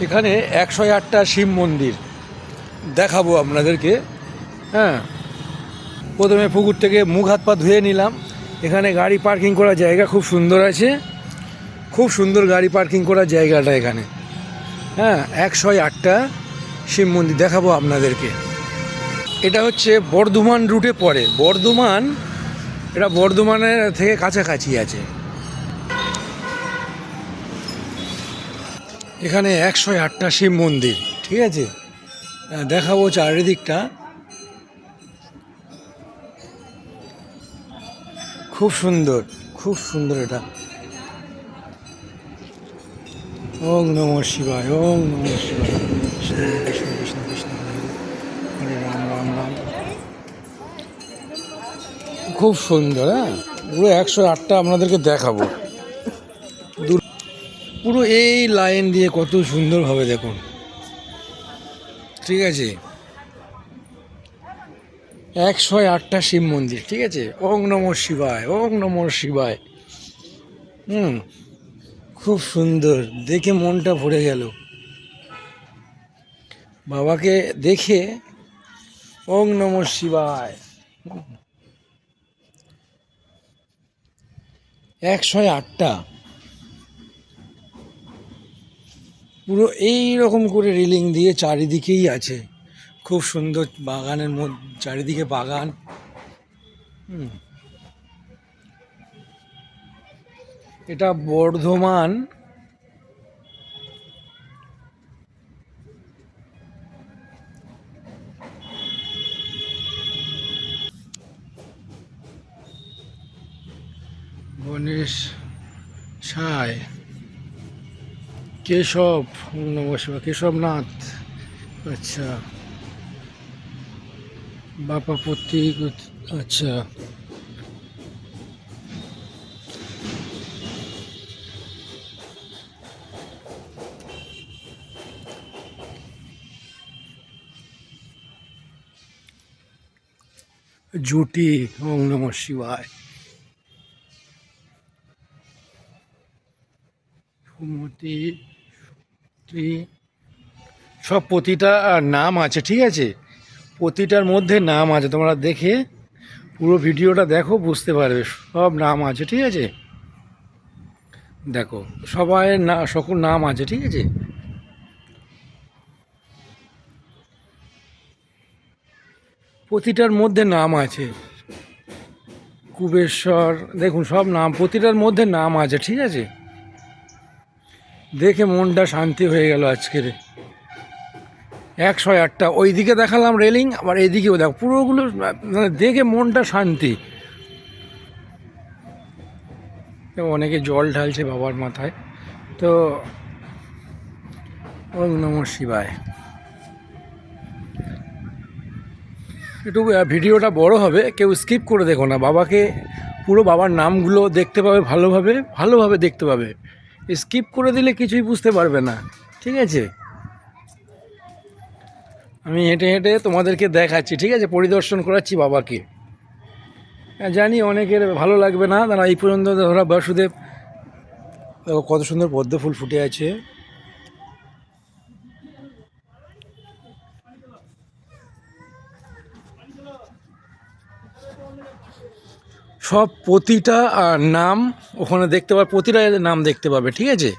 এখানে একশো আটটা শিব মন্দির দেখাবো আপনাদেরকে। হ্যাঁ। প্রথমে পুকুর থেকে মুখ হাত পা ধুয়ে নিলাম। এখানে গাড়ি পার্কিং করার জায়গা খুব সুন্দর আছে। খুব সুন্দর গাড়ি পার্কিং করার জায়গাটা এখানে। হ্যাঁ একশো আটটা শিব মন্দির দেখাবো আপনাদেরকে। এটা হচ্ছে বর্ধমান রুটে পড়ে। বর্ধমান, এটা বর্ধমানের থেকে কাছাকাছি আছে। এখানে একশো আটটা শিব মন্দির, ঠিক আছে? দেখাবো চারিদিকটা। খুব সুন্দর খুব সুন্দর এটা। ওং নম শিবায় ওং নম শিবায়। কৃষ্ণ কৃষ্ণ কৃষ্ণ রাম রাম রাম। খুব সুন্দর হ্যাঁ? পুরো একশো আটটা আপনাদেরকে দেখাবো। পুরো এই লাইন দিয়ে কত সুন্দরভাবে দেখুন। ঠিক আছে? একশো আটটা শিব মন্দির, ঠিক আছে? ওং নম শিবায়, ওং নম শিবায়। হুম, খুব সুন্দর। দেখে মনটা ভরে গেল। বাবাকে দেখে ওং নম শিবায়। একশো আটটা। পুরো এই রকম করে রেলিং দিয়ে চারিদিকেই আছে। খুব সুন্দর বাগানের মধ্যে চারিদিকে বাগান। এটা বর্ধমান। গণেশ সায় কেশব নমস্কার কেশবনাথ আচ্ছা। বাপা প্রতীক আচ্ছা। জুটি ওম নম শিবায়। সুমতি তুই সব প্রতিটা নাম আছে, ঠিক আছে? প্রতিটার মধ্যে নাম আছে, তোমরা দেখে পুরো ভিডিওটা দেখো, বুঝতে পারবে, সব নাম আছে, ঠিক আছে? দেখো, সবাই না, সকল নাম আছে, ঠিক আছে? প্রতিটার মধ্যে নাম আছে। কুবেশ্বর, দেখুন, সব নাম, প্রতিটার মধ্যে নাম আছে, ঠিক আছে? দেখে মনটা শান্তি হয়ে গেল আজকের। একশো আটটা। ওইদিকে দেখালাম রেলিং আবার এইদিকেও দেখ, পুরোগুলো মানে দেখে মনটা শান্তি। অনেকে জল ঢালছে বাবার মাথায়। তো ওম নম শিবায়। একটু ভিডিওটা বড় হবে, কেউ স্কিপ করে দেখো না। বাবাকে পুরো বাবার নামগুলো দেখতে পাবে ভালোভাবে ভালোভাবে দেখতে পাবে। স্কিপ করে দিলে কিছুই বুঝতে পারবে না। ঠিক আছে? আমি হেঁটে হেঁটে তোমাদেরকে দেখাচ্ছি ঠিক আছে? পরিদর্শন করাচ্ছি বাবাকে। হ্যাঁ, জানি অনেকের ভালো লাগবে না। তারা এই পর্যন্ত ধরা বাসুদেব। কত সুন্দর পদ্ম ফুল ফুটে আছে। সব প্রতিটা নাম ওখানে দেখতে পাবে, প্রতিটা নাম দেখতে পাবে, ঠিক আছে?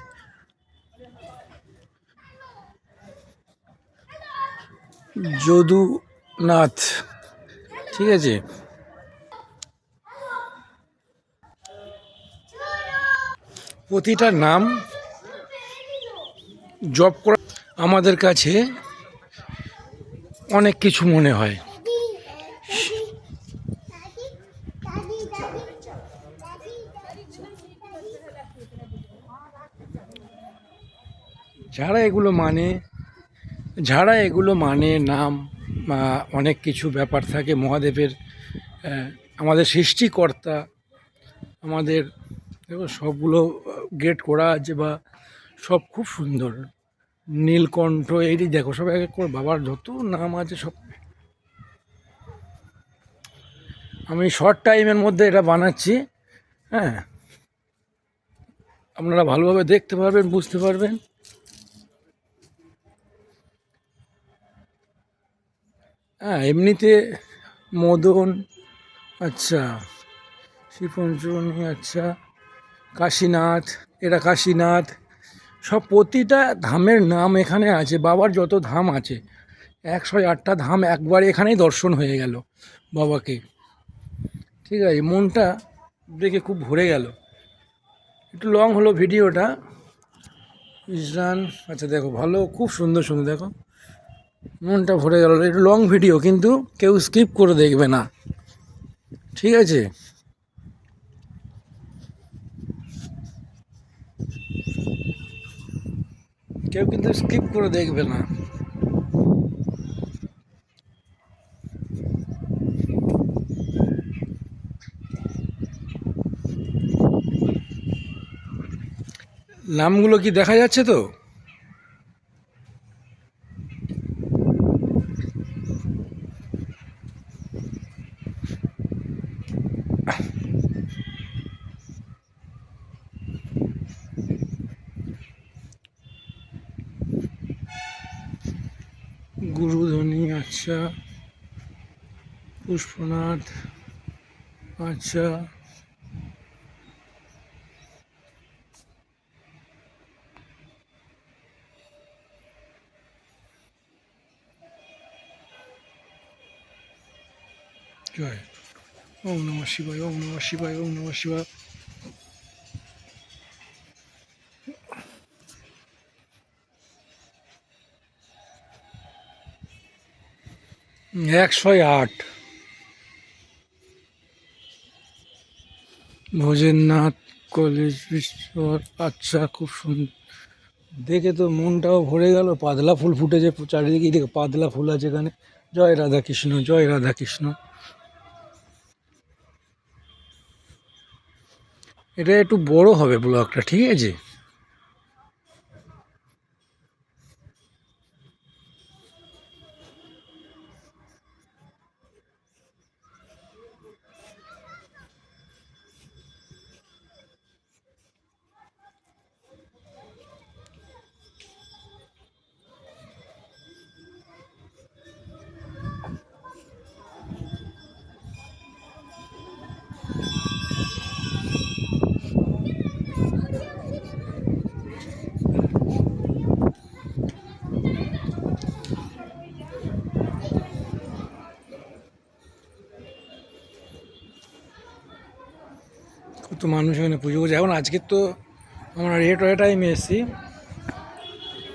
যদুনাথ, ঠিক আছে? প্রতিটা নাম জব করা আমাদের কাছে অনেক কিছু মনে হয়। যারা এগুলো মানে যারা এগুলো মানে নাম অনেক কিছু ব্যাপার থাকে, মহাদেবের আমাদের সৃষ্টিকর্তা, আমাদের দেখো সবগুলো গেট করা আছে বা সব খুব সুন্দর। নীলকণ্ঠ, এই দেখো সব এক এক করে, বাবার যত নাম আছে সব। আমি শর্ট টাইমের মধ্যে এটা বানাচ্ছি হ্যাঁ। আপনারা ভালোভাবে দেখতে পারবেন, বুঝতে পারবেন। এমনিতে মদন আচ্ছা শিবপঞ্চমী আচ্ছা কাশীনাথ এটা কাশীনাথ, সব প্রতিটা ধামের নাম এখানে আছে, বাবার যত ধাম আছে, একশো আটটা ধাম একবার এখানেই দর্শন হয়ে গেল বাবাকে। ঠিক আছে, মনটা দেখে খুব ভরে গেল। একটু লং হলো ভিডিওটা ইসরান আচ্ছা দেখো, ভালো, খুব সুন্দর সুন্দর, দেখো। মনটা ভরে গেল। একটু লং ভিডিও কিন্তু কেউ স্কিপ করে দেখবে না। ঠিক আছে? কেউ কিন্তু স্কিপ করে দেখবে না। নামগুলো কি দেখা যাচ্ছে তো? গুরুধনী আচ্ছা। পুষ্পনাথ আচ্ছা। জয়। ওম নম শিবায় ওম নম শিবায় ওম নম শিবায়। একশো আট। ভোজেননাথ কলেজ বিশ্বর আচ্ছা খুব সুন্দর দেখে তো মনটাও ভরে গেল। পাতলা ফুল ফুটেছে চারিদিকে। দেখে পাতলা ফুল আছে এখানে। জয় রাধা কৃষ্ণ জয় রাধা কৃষ্ণ এটা একটু বড় হবে ব্লগটা ঠিক আছে? মানুষ এখানে পুজো করছে। এখন আজকে তো আমরা রেট ওয়ে টাইমে এসেছি।